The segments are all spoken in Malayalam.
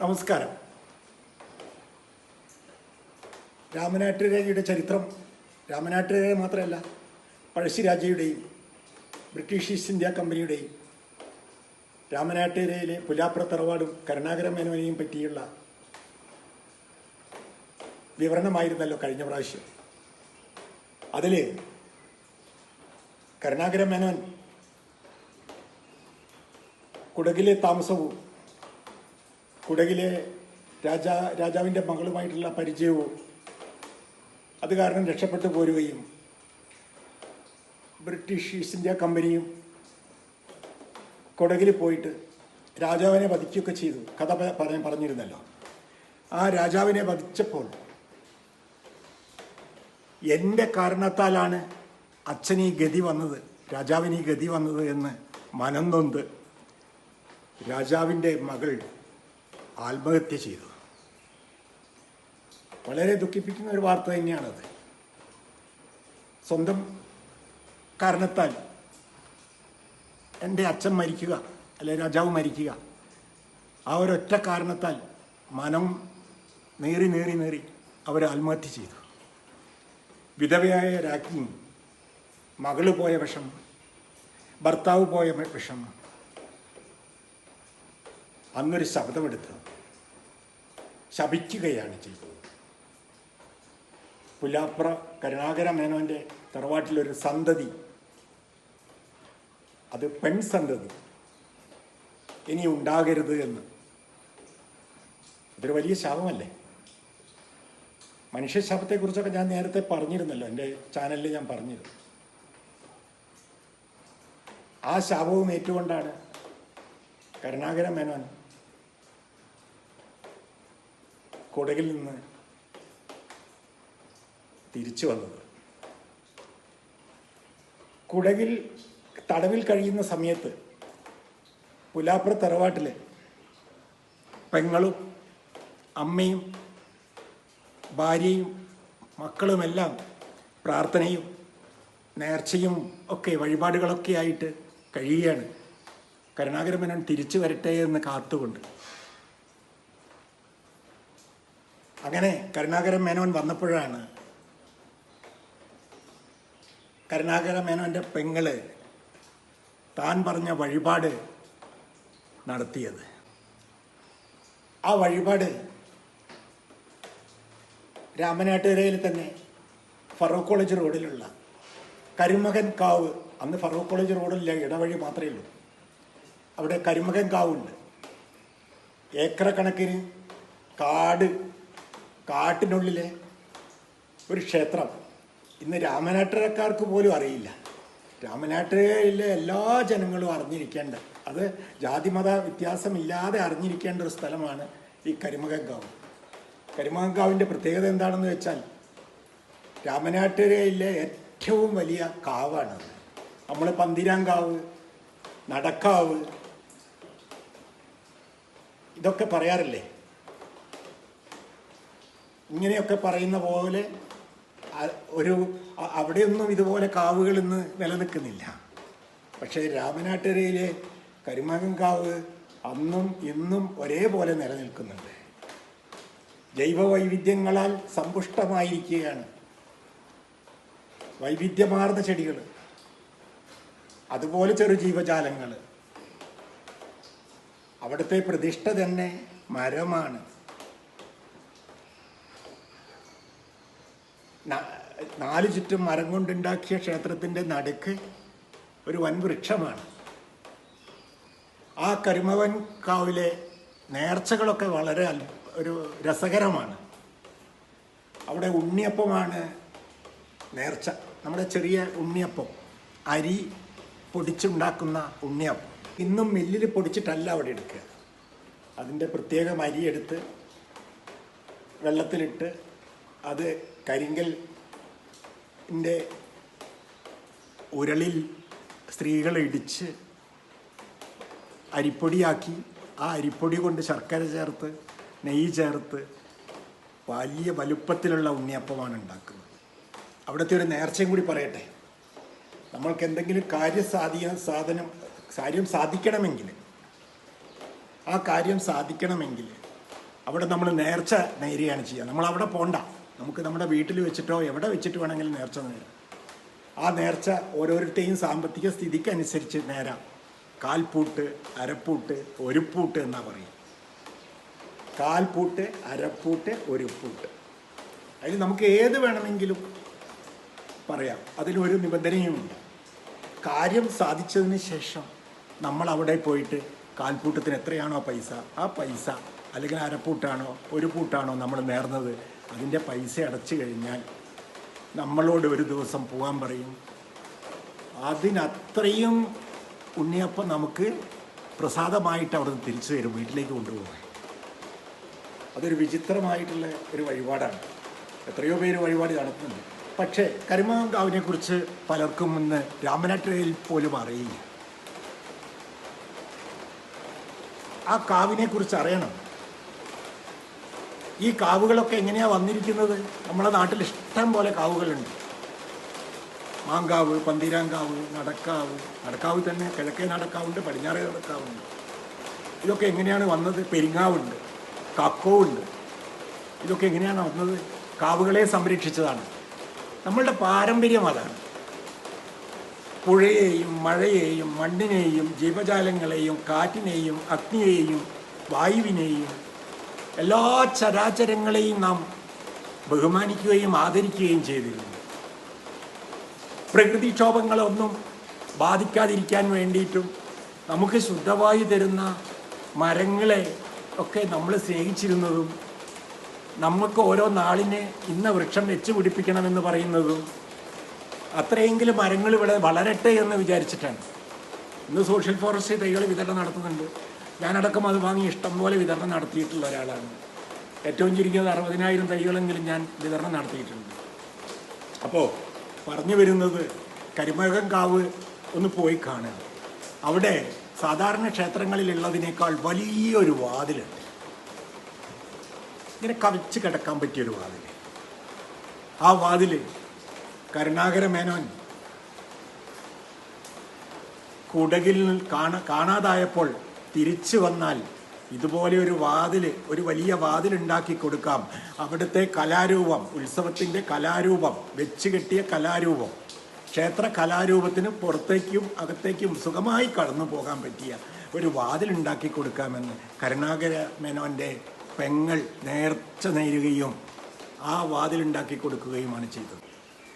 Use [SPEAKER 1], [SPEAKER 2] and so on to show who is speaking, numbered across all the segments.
[SPEAKER 1] നമസ്കാരം. രാമനാട്ടുരേഖയുടെ ചരിത്രം രാമനാട്ടുരേഖ മാത്രമല്ല പഴശ്ശിരാജയുടെയും ബ്രിട്ടീഷ് ഈസ്റ്റ് ഇന്ത്യ കമ്പനിയുടെയും രാമനാട്ടുരയിലെ പുലാപ്ര തറവാടും കരുണാകര മേനോനെയും പറ്റിയുള്ള വിവരണമായിരുന്നല്ലോ കഴിഞ്ഞ പ്രാവശ്യം. അതിൽ കരുണാകര മേനോൻ കുടകിലെ താമസവും കുടകിലെ രാജാ രാജാവിന്റെ മകളുമായിട്ടുള്ള പരിചയവും അത് കാരണം രക്ഷപ്പെട്ടു പോരുകയും ബ്രിട്ടീഷ് ഈസ്റ്റ് ഇന്ത്യ കമ്പനിയും കുടകിൽ പോയിട്ട് രാജാവിനെ വധിക്കുകയൊക്കെ ചെയ്തു. കഥ പറഞ്ഞ പറഞ്ഞ് പറഞ്ഞിരുന്നല്ലോ. ആ രാജാവിനെ വധിച്ചപ്പോൾ എന്റെ കാരണത്താലാണ് അച്ഛന് ഈ ഗതി വന്നത് രാജാവിന് ഈ ഗതി വന്നത് എന്ന് മനം നൊന്ത് രാജാവിന്റെ മകൾ ആത്മഹത്യ ചെയ്തു. വളരെ ദുഃഖിപ്പിക്കുന്ന ഒരു വാർത്ത തന്നെയാണത്. സ്വന്തം കാരണത്താൽ എന്റെ അച്ഛൻ മരിക്കുക അല്ലെ രാജാവ് മരിക്കുക ആ ഒരൊറ്റ കാരണത്താൽ മനം നേറി നേറി നേറി അവർ ആത്മഹത്യ ചെയ്തു. വിധവയായ രാജ്ഞി മകൾ പോയ വിഷം ഭർത്താവ് പോയ വിഷം അന്നൊരു ശബ്ദമെടുത്ത്. ശപിക്കുകയാണ് ചെയ്തത്. പുലാപ്ര കരുണാകര മേനോന്റെ തറവാട്ടിലൊരു സന്തതി. അത് പെൺ സന്തതി. ഇനി ഉണ്ടാകരുത് എന്ന്. അതൊരു വലിയ ശാപമല്ലേ? മനുഷ്യ ശാപത്തെക്കുറിച്ചൊക്കെ ഞാൻ നേരത്തെ പറഞ്ഞിരുന്നല്ലോ. എന്റെ ചാനലിൽ ഞാൻ പറഞ്ഞിരുന്നു. ആ ശാപവും ഏറ്റുകൊണ്ടാണ് കരുണാകര മേനോൻ കുടകിൽ നിന്ന് തിരിച്ചു വന്നത്. കുടകിൽ തടവിൽ കഴിയുന്ന സമയത്ത് പുലാപ്ര തറവാട്ടിലെ പെങ്ങളും അമ്മയും ഭാര്യയും മക്കളുമെല്ലാം പ്രാർത്ഥനയും നേർച്ചയും ഒക്കെ വഴിപാടുകളൊക്കെ ആയിട്ട് കഴിയുകയാണ്. കരുണാകരമേനോൻ തിരിച്ചു വരട്ടെ എന്ന് കാത്തുകൊണ്ട്. അങ്ങനെ കരുണാകരൻ മേനോൻ വന്നപ്പോഴാണ് കരുണാകര മേനോന്റെ പെങ്ങൾ താൻ പറഞ്ഞ വഴിപാട് നടത്തിയത്. ആ വഴിപാട് രാമനാട്ടുകരയിൽ തന്നെ ഫറൂഖ് കോളേജ് റോഡിലുള്ള കരുമകൻ കാവ് അന്ന് ഫറൂഖ് കോളേജ് റോഡില്ല ഇടവഴി മാത്രമേ ഉള്ളൂ. അവിടെ കരുമകൻ കാവുണ്ട്. ഏക്കറക്കണക്കിന് കാട് കാട്ടിനുള്ളിലെ ഒരു ക്ഷേത്രം. ഇന്ന് രാമനാട്ടുകാർക്ക് പോലും അറിയില്ല. രാമനാട്ടുകയിലെ എല്ലാ ജനങ്ങളും അറിഞ്ഞിരിക്കേണ്ട അത് ജാതിമത വ്യത്യാസമില്ലാതെ അറിഞ്ഞിരിക്കേണ്ട ഒരു സ്ഥലമാണ് ഈ കരിമകങ്കാവ് കരിമകങ്കാവിന്റെ പ്രത്യേകത എന്താണെന്ന് വെച്ചാൽ രാമനാട്ടുകരയിലെ ഏറ്റവും വലിയ കാവാണ് നമ്മൾ പന്തിരാങ്കാവ് നടക്കാവ് ഇതൊക്കെ പറയാറില്ലേ? ഇങ്ങനെയൊക്കെ പറയുന്ന പോലെ ഒരു അവിടെയൊന്നും ഇതുപോലെ കാവുകൾ ഇന്ന് നിലനിൽക്കുന്നില്ല. പക്ഷേ രാമനാട്ടുകരയിലെ കരിമകൻകാവ് അന്നും ഇന്നും ഒരേപോലെ നിലനിൽക്കുന്നുണ്ട്. ജൈവ വൈവിധ്യങ്ങളാൽ സമ്പുഷ്ടമായിരിക്കുകയാണ്. വൈവിധ്യമാർന്ന ചെടികൾ അതുപോലെ ചെറു ജീവജാലങ്ങൾ അവിടുത്തെ പ്രതിഷ്ഠ തന്നെ മരമാണ്. നാല് ചുറ്റും മരം കൊണ്ടുണ്ടാക്കിയ ക്ഷേത്രത്തിന്റെ നടുക്ക് ഒരു വൻവൃക്ഷമാണ് ആ കരുമവൻ കാവിലെ നേർച്ചകളൊക്കെ വളരെ ഒരു രസകരമാണ്. അവിടെ ഉണ്ണിയപ്പമാണ് നേർച്ച. നമ്മുടെ ചെറിയ ഉണ്ണിയപ്പം അരി പൊടിച്ചുണ്ടാക്കുന്ന ഉണ്ണിയപ്പം. ഇന്നും മില്ലിൽ പൊടിച്ചിട്ടല്ല അവിടെ എടുക്കുക. അതിന്റെ പ്രത്യേകം അരിയെടുത്ത് വെള്ളത്തിലിട്ട് അത് കരിങ്കൽ ഉരളിൽ സ്ത്രീകൾ ഇടിച്ച് അരിപ്പൊടിയാക്കി ആ അരിപ്പൊടി കൊണ്ട് ശർക്കര ചേർത്ത് നെയ്യ് ചേർത്ത് വലിയ വലുപ്പത്തിലുള്ള ഉണ്ണിയപ്പമാണ് ഉണ്ടാക്കുന്നത്. അവിടുത്തെ ഒരു നേർച്ചയും കൂടി പറയട്ടെ. നമ്മൾക്ക് എന്തെങ്കിലും കാര്യസാധിക സാധനം കാര്യം സാധിക്കണമെങ്കിൽ ആ കാര്യം സാധിക്കണമെങ്കിൽ അവിടെ നമ്മൾ നേർച്ച നേരുകയാണ് ചെയ്യുക. നമ്മൾ അവിടെ പോണ്ട. നമുക്ക് നമ്മുടെ വീട്ടിൽ വെച്ചിട്ടോ എവിടെ വെച്ചിട്ട് വേണമെങ്കിലും നേർച്ച നേരാം. ആ നേർച്ച ഓരോരുത്തരെയും സാമ്പത്തിക സ്ഥിതിക്ക് അനുസരിച്ച് നേരാം. കാൽപൂട്ട് അരപ്പൂട്ട് ഒരു പൂട്ട് എന്നാ പറയും. കാൽപൂട്ട് അരപ്പൂട്ട് ഒരു പൂട്ട് അതിൽ നമുക്ക് ഏത് വേണമെങ്കിലും പറയാം. അതിലൊരു നിബന്ധനയുമില്ല കാര്യം സാധിച്ചതിന് ശേഷം നമ്മൾ അവിടെ പോയിട്ട് കാൽപൂട്ടത്തിന് എത്രയാണോ പൈസ? ആ പൈസ അല്ലെങ്കിൽ അരപ്പൂട്ടാണോ ഒരു പൂട്ടാണോ നമ്മൾ നേർന്നത്? അതിന്റെ പൈസ അടച്ചു കഴിഞ്ഞാൽ നമ്മളോട് ഒരു ദിവസം പോകാൻ പറയും. അതിനത്രയും ഉണ്ണിയപ്പം നമുക്ക് പ്രസാദമായിട്ട് അവിടെ നിന്ന് തിരിച്ചു തരും വീട്ടിലേക്ക് കൊണ്ടുപോകാൻ. അതൊരു വിചിത്രമായിട്ടുള്ള ഒരു വഴിപാടാണ്. എത്രയോ പേര് വഴിപാട് നടത്തുന്നുണ്ട്. പക്ഷേ കരിമകാവിനെ കുറിച്ച് പലർക്കും ഇന്ന് രാമനാട്ടിൽ പോലും അറിയില്ല. ആ കാവിനെക്കുറിച്ച് അറിയണം. ഈ കാവുകളൊക്കെ എങ്ങനെയാ വന്നിരിക്കുന്നത്? നമ്മുടെ നാട്ടിൽ ഇഷ്ടം പോലെ കാവുകളുണ്ട്. മാങ്കാവ് പന്തീരാങ്കാവ് നടക്കാവ്. നടക്കാവ് തന്നെ കിഴക്കേ നടക്കാവുണ്ട് പടിഞ്ഞാറേ നടക്കാവുണ്ട്. ഇതൊക്കെ എങ്ങനെയാണ് വന്നത്? പെരിങ്ങാവുണ്ട് കക്കോവുണ്ട്. ഇതൊക്കെ എങ്ങനെയാണ് വന്നത്? കാവുകളെ സംരക്ഷിച്ചതാണ്. നമ്മളുടെ പാരമ്പര്യം അതാണ്. പുഴയെയും മഴയെയും മണ്ണിനെയും ജീവജാലങ്ങളെയും കാറ്റിനെയും അഗ്നിയെയും വായുവിനെയും എല്ലാ ചരാചരങ്ങളെയും നാം ബഹുമാനിക്കുകയും ആദരിക്കുകയും ചെയ്തിരുന്നു. പ്രകൃതിക്ഷോഭങ്ങളൊന്നും ബാധിക്കാതിരിക്കാൻ വേണ്ടിയിട്ടും നമുക്ക് ശുദ്ധവായു തരുന്ന മരങ്ങളെ ഒക്കെ നമ്മൾ സ്നേഹിച്ചിരുന്നതും നമുക്ക് ഓരോ നാളിന് ഇന്ന വൃക്ഷം വെച്ച് പിടിപ്പിക്കണമെന്ന് പറയുന്നതും അത്രയെങ്കിലും മരങ്ങൾ ഇവിടെ വളരട്ടെ എന്ന് വിചാരിച്ചിട്ടാണ്. ഇന്ന് സോഷ്യൽ ഫോറസ്റ്റ് തൈകൾ വിതരണം നടത്തുന്നുണ്ട്. ഞാനടക്കം അത് വാങ്ങി ഇഷ്ടം പോലെ വിതരണം നടത്തിയിട്ടുള്ള ഒരാളാണ്. ഏറ്റവും ചുരുങ്ങിയത് അറുപതിനായിരം തൈകളെങ്കിലും ഞാൻ വിതരണം നടത്തിയിട്ടുണ്ട്. അപ്പോൾ പറഞ്ഞു വരുന്നത് കരിമകം കാവ് ഒന്ന് പോയി കാണുക. അവിടെ സാധാരണ ക്ഷേത്രങ്ങളിലുള്ളതിനേക്കാൾ വലിയൊരു വാതിലുണ്ട്. ഇങ്ങനെ കവിച്ച് കിടക്കാൻ പറ്റിയൊരു വാതിൽ ആ വാതിൽ കരുണാകര മേനോൻ കുടകിൽ കാണ കാണാതായപ്പോൾ തിരിച്ചു വന്നാൽ ഇതുപോലെ ഒരു വാതിൽ ഒരു വലിയ വാതിൽ ഉണ്ടാക്കി കൊടുക്കാം. അവിടുത്തെ കലാരൂപം ഉത്സവത്തിന്റെ കലാരൂപം വെച്ച് കെട്ടിയ കലാരൂപം. ക്ഷേത്ര കലാരൂപത്തിന് പുറത്തേക്കും അകത്തേക്കും സുഖമായി കടന്നു പോകാൻ പറ്റിയ ഒരു വാതിൽ ഉണ്ടാക്കി കൊടുക്കാമെന്ന് കരുണാകര മേനോന്റെ പെങ്ങൾ നേർച്ച നേരുകയും ആ വാതിൽ ഉണ്ടാക്കി കൊടുക്കുകയുമാണ് ചെയ്തത്.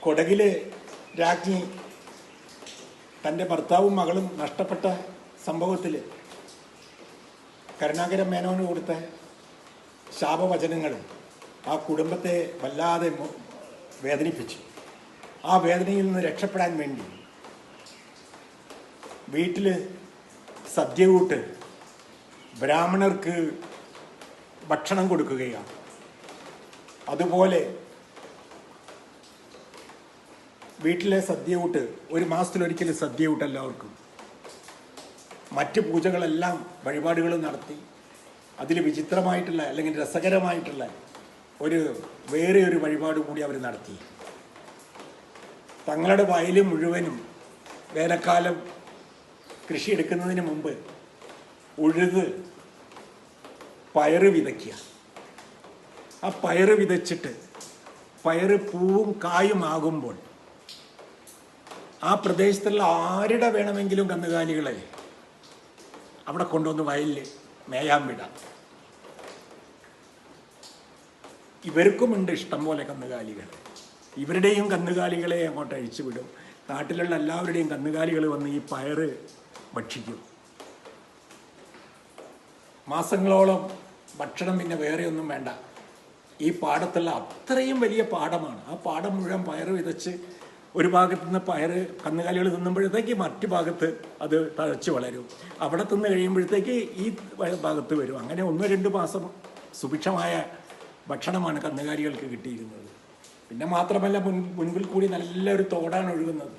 [SPEAKER 1] കൊടകിലെ രാജ്ഞി തന്റെ ഭർത്താവും മകളും നഷ്ടപ്പെട്ട സംഭവത്തിൽ കരുണാകര മേനോന് കൊടുത്ത ശാപവചനങ്ങളും ആ കുടുംബത്തെ വല്ലാതെ വേദനിപ്പിച്ചു. ആ വേദനയിൽ നിന്ന് രക്ഷപ്പെടാൻ വേണ്ടി വീട്ടിൽ സദ്യ കൂട്ട് ബ്രാഹ്മണർക്ക് ഭക്ഷണം കൊടുക്കുകയാണ്. അതുപോലെ വീട്ടിലെ സദ്യ കൂട്ട് ഒരു മാസത്തിലൊരിക്കൽ സദ്യകൂട്ട് എല്ലാവർക്കും. മറ്റ് പൂജകളെല്ലാം വഴിപാടുകൾ നടത്തി അതിൽ വിചിത്രമായിട്ടുള്ള അല്ലെങ്കിൽ രസകരമായിട്ടുള്ള ഒരു വേറെ ഒരു വഴിപാട് കൂടി അവർ നടത്തി. തങ്ങളുടെ വയൽ മുഴുവനും വേനൽക്കാലം കൃഷി എടുക്കുന്നതിന് മുമ്പ് ഉഴുത് പയറ് വിതയ്ക്കുക. ആ പയറ് വിതച്ചിട്ട് പയറ് പൂവും കായും ആകുമ്പോൾ ആ പ്രദേശത്തുള്ള ആരുടെ വേണമെങ്കിലും കന്നുകാലികളെ അവിടെ കൊണ്ടുവന്ന് വയലിൽ മേയാൻ വിടാം. ഇവർക്കുമുണ്ട് ഇഷ്ടം പോലെ കന്നുകാലികൾ. ഇവരുടെയും കന്നുകാലികളെ അങ്ങോട്ട് അഴിച്ചു വിടും. നാട്ടിലുള്ള എല്ലാവരുടെയും കന്നുകാലികൾ വന്ന് ഈ പയറ് ഭക്ഷിക്കും. മാസങ്ങളോളം ഭക്ഷണം പിന്നെ വേറെ ഒന്നും വേണ്ട. ഈ പാടത്തുള്ള അത്രയും വലിയ പാടമാണ്. ആ പാടം മുഴുവൻ പയറ് വിതച്ച് ഒരു ഭാഗത്ത് നിന്ന് പയർ കന്നുകാലികൾ തിന്നുമ്പോഴത്തേക്ക് മറ്റു ഭാഗത്ത് അത് തഴച്ച് വളരും. അവിടെ തിന്ന് കഴിയുമ്പോഴത്തേക്ക് ഈ ഭാഗത്ത് വരും. അങ്ങനെ ഒന്ന് രണ്ട് മാസം സുഭിക്ഷമായ ഭക്ഷണമാണ് കന്നുകാലികൾക്ക് കിട്ടിയിരുന്നത്. പിന്നെ മാത്രമല്ല മുൻ മുൻപിൽ കൂടി നല്ലൊരു തോടാണ് ഒഴുകുന്നത്.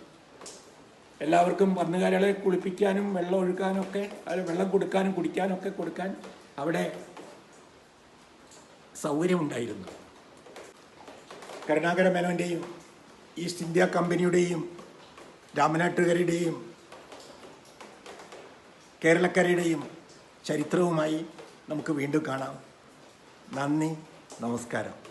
[SPEAKER 1] എല്ലാവർക്കും കന്നുകാലികളെ കുളിപ്പിക്കാനും വെള്ളം ഒഴുക്കാനും ഒക്കെ വെള്ളം കൊടുക്കാനും കുടിക്കാനും ഒക്കെ കൊടുക്കാൻ അവിടെ സൗകര്യമുണ്ടായിരുന്നു. കരുണാകര മേനോന്റെയും ഈസ്റ്റ് ഇന്ത്യ കമ്പനിയുടെയും രാമനാട്ടുകരുടെയും കേരളക്കരയുടെയും ചരിത്രവുമായി നമുക്ക് വീണ്ടും കാണാം. നന്ദി നമസ്കാരം.